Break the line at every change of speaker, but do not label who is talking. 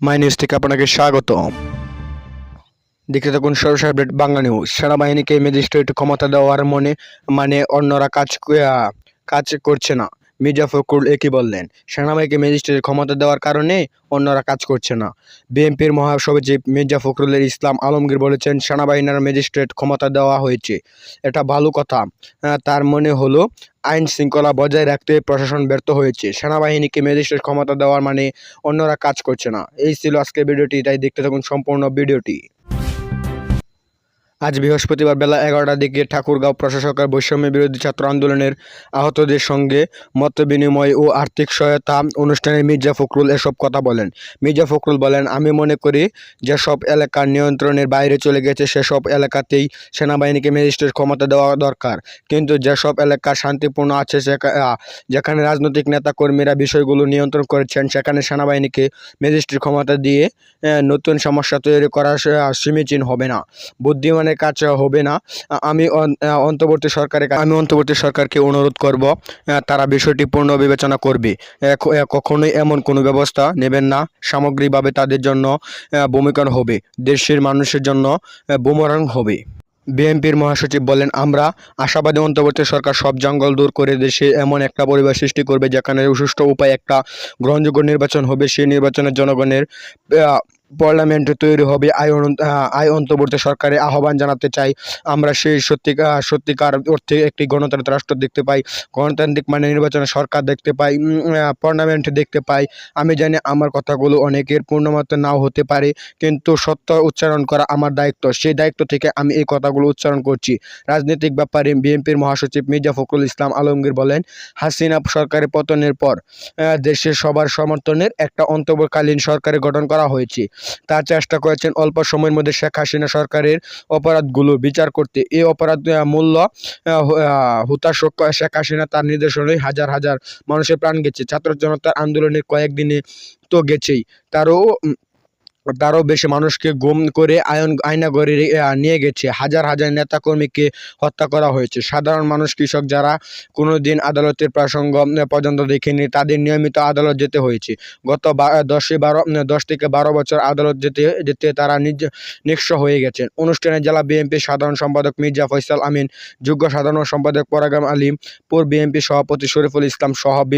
My news থেকে আপনাকে স্বাগত দেখতে থাকুন সরস আপডেট বাংলা নিউজ। সেনাবাহিনীকে ম্যাজিস্ট্রেট ক্ষমতা দেওয়ার মনে মানে অন্যরা কাজ কাজ করছে না। মির্জা ফখরুল একই বললেন? সেনাবাহিনীকে ম্যাজিস্ট্রেট ক্ষমতা দেওয়ার কারণে অন্যরা কাজ করছে না। বিএনপির মহাসচিব মির্জা ফখরুলের ইসলাম আলমগীর বলেছেন, সেনাবাহিনীর ম্যাজিস্ট্রেট ক্ষমতা দেওয়া হয়েছে। এটা ভালো কথা। তার মনে হলো, আইন শৃঙ্খলা বজায় রাখতে প্রশাসন ব্যর্থ হয়েছে। সেনাবাহিনীকে ম্যাজিস্ট্রেট ক্ষমতা দেওয়ার মানে অন্যরা কাজ করছে না। এই ছিল আজকের ভিডিওটি। তাই দেখতে থাকুন সম্পূর্ণ ভিডিওটি। আজ বৃহস্পতিবার বেলা এগারোটার দিকে ঠাকুরগাঁও প্রশাসকের বৈষম্য বিরোধী ছাত্র আন্দোলনের আহতদের সঙ্গে মত বিনিময় ও আর্থিক সহায়তা অনুষ্ঠানে মির্জা ফখরুল এসব কথা বলেন। মির্জা ফখরুল বলেন, আমি মনে করি যেসব এলাকার নিয়ন্ত্রণের বাইরে চলে গেছে, সেসব এলাকাতেই সেনাবাহিনীকে ম্যাজিস্ট্রেট ক্ষমতা দেওয়া দরকার। কিন্তু যেসব এলাকা শান্তিপূর্ণ আছে যেখানে রাজনৈতিক নেতাকর্মীরা বিষয়গুলো নিয়ন্ত্রণ করেছেন, সেখানে সেনাবাহিনীকে ম্যাজিস্ট্রেট ক্ষমতা দিয়ে নতুন সমস্যা তৈরি করা সমীচীন হবে না। বুদ্ধিমানের কাজ হবে না। আমি অন্তর্বর্তী সরকারের আমি অন্তর্বর্তী সরকারকে অনুরোধ করব তারা বিষয়টি পূর্ণ বিবেচনা করবে। কখনোই এমন কোনো ব্যবস্থা নেবেন না। সামগ্রিকভাবে তাদের জন্য আহ, ভূমিকা হবে। দেশের মানুষের জন্য বুমরাং হবে। বিএনপির মহাসচিব বলেন আমরা আশাবাদী অন্তর্বর্তী সরকার সব জঙ্গল দূর করে দেশে এমন একটা পরিবেশ সৃষ্টি করবে যেখানে সুষ্ঠু উপায়ে একটা গ্রহণযোগ্য নির্বাচন হবে। সেই নির্বাচনের জনগণের পার্লামেন্ট তৈরি হবে। আয় আয় অন্তর্বর্তী সরকারের আহ্বান জানাতে চাই। আমরা সেই সত্যিকার সত্যিকার অর্থে একটি গণতন্ত্র রাষ্ট্র দেখতে পাই। গণতান্ত্রিক মানে নির্বাচনে সরকার দেখতে পাই পার্লামেন্ট দেখতে পাই। আমি জানি আমার কথাগুলো অনেকের পূর্ণমাত্র নাও হতে পারে, কিন্তু সত্য উচ্চারণ করা আমার দায়িত্ব। সেই দায়িত্ব থেকে আমি এই কথাগুলো উচ্চারণ করছি। রাজনৈতিক ব্যাপারে বিএনপির মহাসচিব মির্জা ফখরুল ইসলাম আলমগীর বলেন, হাসিনা সরকারের পতনের পর দেশের সবার সমর্থনের একটা অন্তর্বর্তীকালীন সরকারের গঠন করা হয়েছে। তার চেষ্টা করেছেন অল্প সময়ের মধ্যে শেখ হাসিনা সরকারের অপরাধগুলো বিচার করতে। এই অপরাধ মূল্য আহ, হু- আহ, হুতাশক শেখ হাসিনা তার নির্দেশনায় হাজার হাজার মানুষের প্রাণ গেছে। ছাত্র জনতার আন্দোলনে কয়েকদিনে তো গেছেই। তারও তারও বেশি মানুষকে গুম করে আয়ন আয়নাগরে রে- আহ, নিয়ে গেছে। হাজার হাজার নেতাকর্মীকে হত্যা করা হয়েছে। সাধারণ মানুষ কৃষক যারা কোনো দিন আদালতের প্রসঙ্গ পর্যন্ত দেখেনি তাদের নিয়মিত আদালত যেতে হয়েছে। গত দশই বারো দশ থেকে বারো বছর আদালত যেতে যেতে তারা নিজ নিঃস্ব হয়ে গেছেন অনুষ্ঠানে জেলা বিএনপির সাধারণ সম্পাদক মির্জা ফয়সাল আমিন যুগ্ম সাধারণ সম্পাদক পরাগাম আলিম পুর বিএনপি সভাপতি শরীফুল ইসলাম সহ